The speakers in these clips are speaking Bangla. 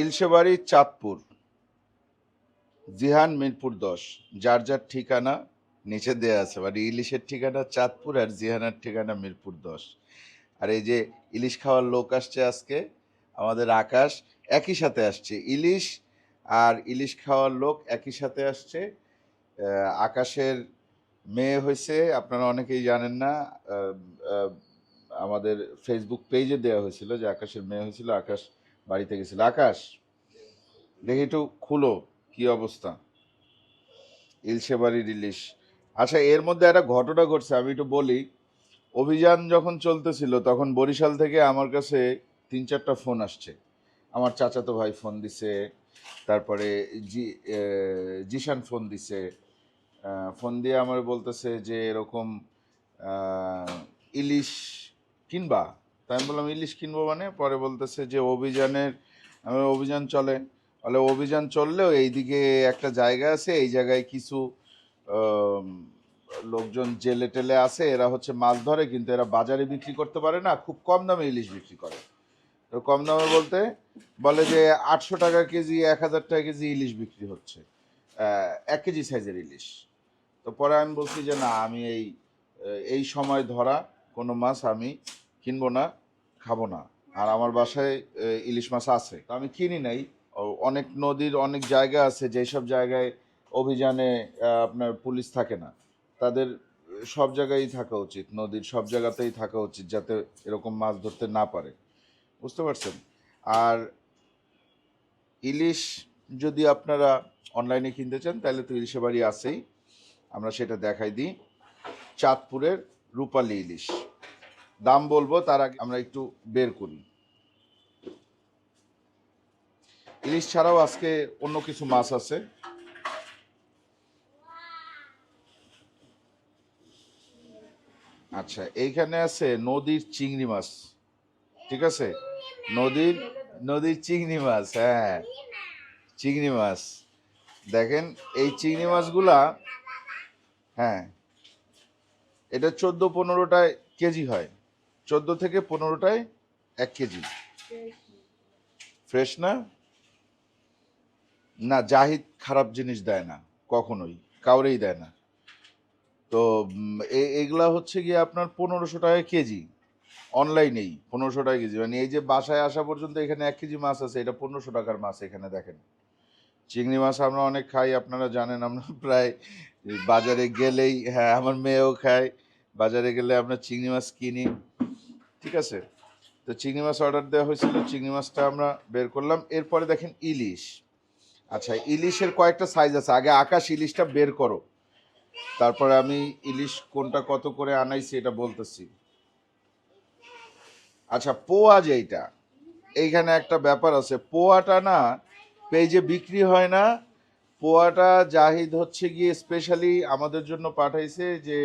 ইলশেবাড়ি, চাঁদপুর। জিহান মিরপুর দশ। যার যার ঠিকানা নিচে দেয়া আছে মানে ইলিশের ঠিকানা চাঁদপুর আর জিহানের ঠিকানা মিরপুর দশ। আর এই যে ইলিশ খাওয়ার লোক আসছে আজকে, আমাদের আকাশ একই সাথে আসছে। ইলিশ আর ইলিশ খাওয়ার লোক একই সাথে আসছে। আকাশের মেয়ে হয়েছে, আপনারা অনেকেই জানেন না আমাদের ফেসবুক পেজে দেওয়া হয়েছিল যে আকাশের মেয়ে হয়েছিল। আকাশ বাড়িতে গেছিল। আকাশ, দেখি একটু খুলো, কি অবস্থা? ইলশে বাড়ির ইলিশ আচ্ছা এর মধ্যে একটা ঘটনা ঘটছে, আমি একটু বলি। অভিযান যখন চলতেছিল, তখন বরিশাল থেকে আমার কাছে তিন চারটা ফোন আসছে। আমার চাচাতো ভাই ফোন দিছে, তারপরে জি জিশান ফোন দিছে। ফোন দিয়ে আমার বলতেছে যে, এরকম ইলিশ কিনবা? তাই আমি বললাম, ইলিশ কিনবো মানে? পরে বলতেছে যে, অভিযানের অভিযান চলে। বলে, অভিযান চললেও এইদিকে একটা জায়গা আছে, এই জায়গায় কিছু লোকজন জেলে টেলে আছে, এরা হচ্ছে মাছ ধরে, কিন্তু এরা বাজারে বিক্রি করতে পারে না, খুব কম দামে ইলিশ বিক্রি করে। তো কম দামে বলতে বলে যে, আটশো টাকা কেজি, এক হাজার টাকা কেজি ইলিশ বিক্রি হচ্ছে এক কেজি সাইজের ইলিশ। তো পরে আমি বলছি যে, না, আমি এই এই সময় ধরা কোনো মাছ আমি কিনবো না, খাব না। আর আমার বাসায় ইলিশ মাছ আছে। তো আমি কিনি নাই। অনেক নদীর অনেক জায়গা আছে, যেসব জায়গায় অভিযানে আপনার পুলিশ থাকে না। তাদের সব জায়গায় থাকা উচিত, নদীর সব জায়গাতেই থাকা উচিত, যাতে এরকম মাছ ধরতে না পারে। বুঝতে পারছেন? আর ইলিশ যদি আপনারা অনলাইনে কিনতে চান, তাহলে তো ইলিশে বাড়ি আছেই। আমরা সেটা দেখাই দিই। চাঁদপুরের রূপালী ইলিশ। দাম বলব, তার আগে আমরা একটু বের করি। ইলিশ ছাড়াও আজকে অন্য কিছু মাছ আছে। আচ্ছা এইখানে আছে নদীর চিংড়ি মাছ। ঠিক আছে? নদীর নদীর চিংড়ি মাছ হ্যাঁ। চিংড়ি মাছ। দেখেন, এই চিংড়ি মাছগুলা হ্যাঁ এটা চোদ্দ পনেরোটায় কেজি হয়। চোদ্দ থেকে পনেরোটায় এক কেজি। ফ্রেশ না? না, জাহিদ খারাপ জিনিস দেয় না, কখনোই, কাউরেই দেয় না। তো এগুলা হচ্ছে গিয়ে আপনার পনেরোশো টাকা কেজি, অনলাইনেই পনেরোশো টাকা কেজি। মানে এই যে বাসায় আসা পর্যন্ত এখানে এক কেজি মাছ আছে, এটা পনেরোশো টাকার মাছ এখানে দেখেন। চিংড়ি মাছ আমরা অনেক খাই, আপনারা জানেন আমরা প্রায় বাজারে গেলেই হ্যাঁ আমার মেয়েও খায়। বাজারে গেলে আমরা চিংড়ি মাছ কিনি। ঠিক আছে? তো চিংড়ি মাছ অর্ডার দেওয়া হয়েছিল, চিংড়ি মাছটা আমরা বের করলাম। এরপরে দেখেন ইলিশ। আচ্ছা ইলিশের কয়েকটা সাইজ আছে। আগে আকাশ ইলিশটা বের করো। তারপরে আমি ইলিশ কোনটা কত করে আনাইছি এটা বলতেছি। আচ্ছা পোয়া যেইটা, এইখানে একটা ব্যাপার আছে। পোয়াটা না, পেজে বিক্রি হয় না। পোয়াটা জাহিদ হচ্ছে গিয়ে স্পেশালি আমাদের জন্য পাঠাইছে যে,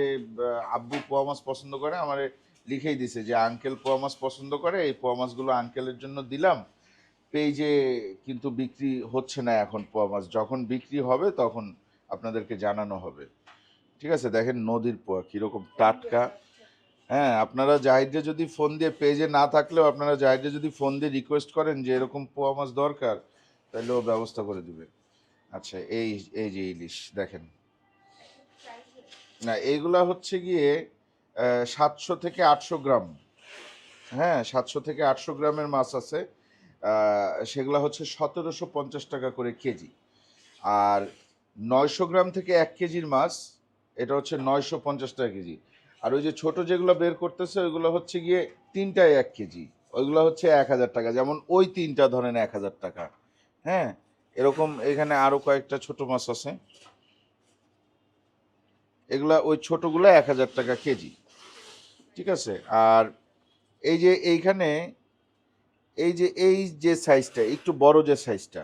আব্বু পোয়া মাছ পছন্দ করে, আমারে লিখেই দিছে যে আঙ্কেল পোয়া মাছ পছন্দ করে, এই পোয়া মাছগুলো আঙ্কেলের জন্য দিলাম। পেজে কিন্তু বিক্রি হচ্ছে না এখন পোয়া মাছ। যখন বিক্রি হবে তখন আপনাদেরকে জানানো হবে। ঠিক আছে, দেখেন নদীর পোয়া কীরকম টাটকা। হ্যাঁ আপনারা জাহিদে যদি ফোন দিয়ে পেজে না থাকলেও আপনারা জাহিদে যদি ফোন দিয়ে রিকোয়েস্ট করেন যে এরকম পোয়া মাছ দরকার, তাহলে ও ব্যবস্থা করে দিবে। আচ্ছা এই এই যে ইলিশ, দেখেন। না এইগুলা হচ্ছে গিয়ে সাতশো থেকে আটশো গ্রাম। হ্যাঁ সাতশো থেকে আটশো গ্রামের মাছ আছে। সেগুলো হচ্ছে সতেরোশো পঞ্চাশ টাকা করে কেজি। আর নয়শো গ্রাম থেকে এক কেজির মাছ, এটা হচ্ছে নয়শো পঞ্চাশ টাকা কেজি। আর ওই যে ছোট যেগুলো বের করতেছে, ওইগুলো হচ্ছে গিয়ে তিনটায় এক কেজি। ওইগুলো হচ্ছে এক হাজার টাকা। যেমন ওই তিনটা ধরেন এক হাজার টাকা। হ্যাঁ এরকম এখানে আরও কয়েকটা ছোট মাছ আছে। এগুলা ওই ছোটগুলো এক হাজার টাকা কেজি। ঠিক আছে? আর এই যে এইখানে, এই যে এই যে সাইজটা একটু বড় যে সাইজটা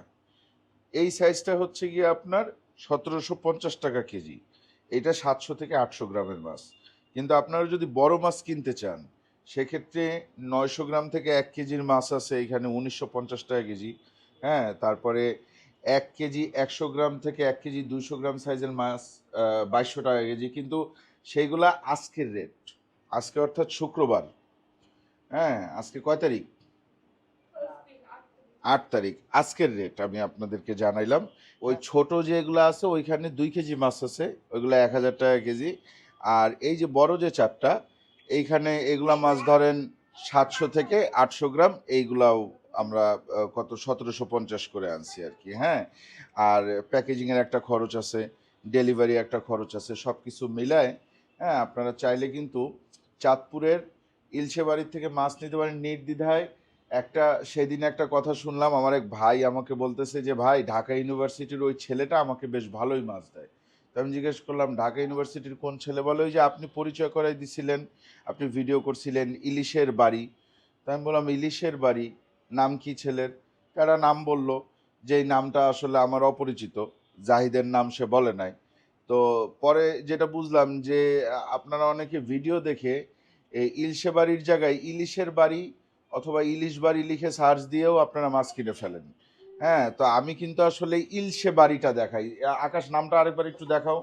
এই সাইজটা হচ্ছে গিয়ে আপনার সতেরোশো পঞ্চাশ টাকা কেজি। এটা সাতশো থেকে আটশো গ্রামের মাছ। কিন্তু আপনারা যদি বড় মাছ কিনতে চান, সেক্ষেত্রে নয়শো গ্রাম থেকে এক কেজির মাছ আছে এখানে উনিশশো পঞ্চাশ টাকা কেজি। হ্যাঁ তারপরে এক কেজি একশো গ্রাম থেকে এক কেজি দুইশো গ্রাম সাইজের মাছ বাইশশো টাকা কেজি। কিন্তু সেইগুলা আজকের রেট আজকে অর্থাৎ শুক্রবার। হ্যাঁ আজকে কয় তারিখ? আট তারিখ। আজকের রেট আমি আপনাদেরকে জানাইলাম। ওই ছোট যেগুলো আছে, ওইখানে দুই কেজি মাছ আছে, ওইগুলো এক হাজার টাকা কেজি। আর এই যে বড় যে চারটা, এইখানে এগুলা মাছ ধরেন সাতশো থেকে আটশো গ্রাম, এইগুলাও আমরা কত, সতেরোশো পঞ্চাশ করে আনছি আর কি হ্যাঁ। আর প্যাকেজিংয়ের একটা খরচ আছে ডেলিভারি একটা খরচ আছে সব কিছু মিলায় হ্যাঁ আপনারা চাইলে কিন্তু চাঁদপুরের ইলশে বাড়ির থেকে মাছ নিতে পারেন নির্দ্বিধায়। একটা সেদিন একটা কথা শুনলাম, আমার এক ভাই আমাকে বলতেছে যে, ভাই, ঢাকা ইউনিভার্সিটির ওই ছেলেটা আমাকে বেশ ভালোই মাছ দেয়। তো আমি জিজ্ঞেস করলাম, ঢাকা ইউনিভার্সিটির কোন ছেলে? বলে, ওই যে আপনি পরিচয় করাই দিছিলেন, আপনি ভিডিও করছিলেন ইলিশের বাড়ি। তো আমি বললাম, ইলিশের বাড়ি? নাম কি ছেলের? তারা নাম বলল যেই নামটা আসলে আমার অপরিচিত, জাহিদের নাম সে বলে নাই। তো পরে যেটা বুঝলাম যে, আপনারা অনেকে ভিডিও দেখে এই ইলশে বাড়ির জায়গায় ইলিশের বাড়ি অথবা ইলিশ বাড়ি লিখে সার্চ দিয়েও আপনারা মাছ কিনে ফেলেন। হ্যাঁ তো আমি কিন্তু আসলে ইলশে বাড়িটা দেখাই। আকাশ নামটা আরেকবার একটু দেখাও,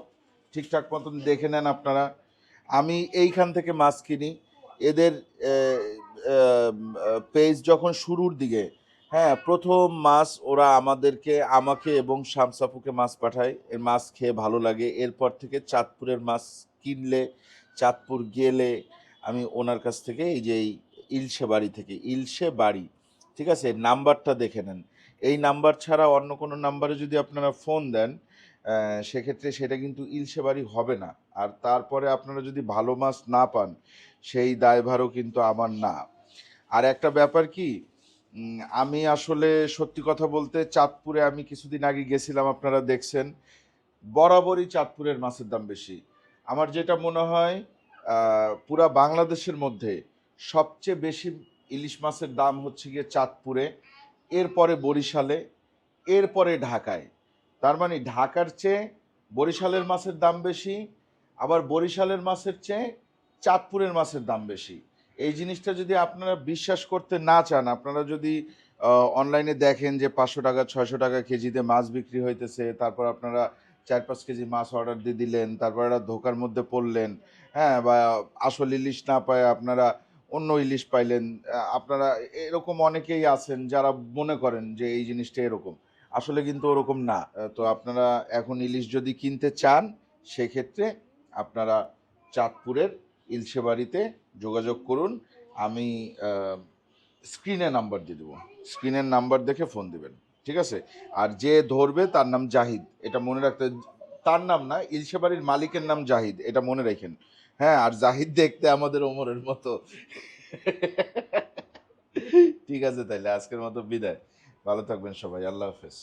ঠিকঠাক মতন দেখে নেন আপনারা। আমি এইখান থেকে মাছ কিনি। এদের পেজ যখন শুরুর দিকে হ্যাঁ প্রথম মাছ ওরা আমাদেরকে, আমাকে এবং শামসাপুকে মাছ পাঠায়। এর মাছ খেয়ে ভালো লাগে। এরপর থেকে চাঁদপুরের মাছ কিনলে, চাঁদপুর গেলে আমি ওনার কাছ থেকে এই যে এই ইলশে বাড়ি থেকে, ইলশে বাড়ি, ঠিক আছে? নাম্বারটা দেখে নেন। এই নাম্বার ছাড়া অন্য কোনো নাম্বারে যদি আপনারা ফোন দেন সেক্ষেত্রে সেটা কিন্তু ইলশে বাড়ি হবে না। আর তারপরে আপনারা যদি ভালো মাছ না পান, সেই দায়ভারও কিন্তু আমার না। আর একটা ব্যাপার কি আমি আসলে সত্যি কথা বলতে চাঁদপুরে আমি কিছুদিন আগে গেছিলাম, আপনারা দেখছেন। বরাবরই চাঁদপুরের মাছের দাম বেশি। আমার যেটা মনে হয় পুরা বাংলাদেশের মধ্যে সবচেয়ে বেশি ইলিশ মাছের দাম হচ্ছে গিয়ে চাঁদপুরে, এরপরে বরিশালে, এরপরে ঢাকায়। তার মানে ঢাকার চেয়ে বরিশালের মাছের দাম বেশি, আবার বরিশালের মাছের চেয়ে চাঁদপুরের মাছের দাম বেশি। এই জিনিসটা যদি আপনারা বিশ্বাস করতে না চান, আপনারা যদি অনলাইনে দেখেন যে পাঁচশো টাকা, ছয়শো টাকা কেজিতে মাছ বিক্রি হইতেছে, তারপর আপনারা চার, পাঁচ কেজি মাছ অর্ডার দিয়ে দিলেন, তারপর একটা ধোকার মধ্যে পড়লেন হ্যাঁ বা আসল ইলিশ না পায় আপনারা অন্য ইলিশ পাইলেন আপনারা এরকম অনেকেই আছেন যারা মনে করেন যে এই জিনিসটা এরকম। আসলে কিন্তু ওরকম না, তো আপনারা এখন ইলিশ যদি কিনতে চান, সেক্ষেত্রে আপনারা চাঁদপুরের ইলশে বাড়িতে যোগাযোগ করুন, আমি স্ক্রিনে নাম্বার দিয়ে দেবো। স্ক্রিনের নাম্বার দেখে ফোন দিবেন, ঠিক আছে? আর যে ধরবে তার নাম জাহিদ, এটা মনে রাখতে, তার নাম না ইলশে বাড়ির মালিকের নাম জাহিদ, এটা মনে রাখেন। হ্যাঁ আর জাহিদ দেখতে আমাদের ওমরের মতো। ঠিক আছে তাইলে, আজকের মতো বিদায়। ভালো থাকবেন সবাই, আল্লাহ হাফেজ।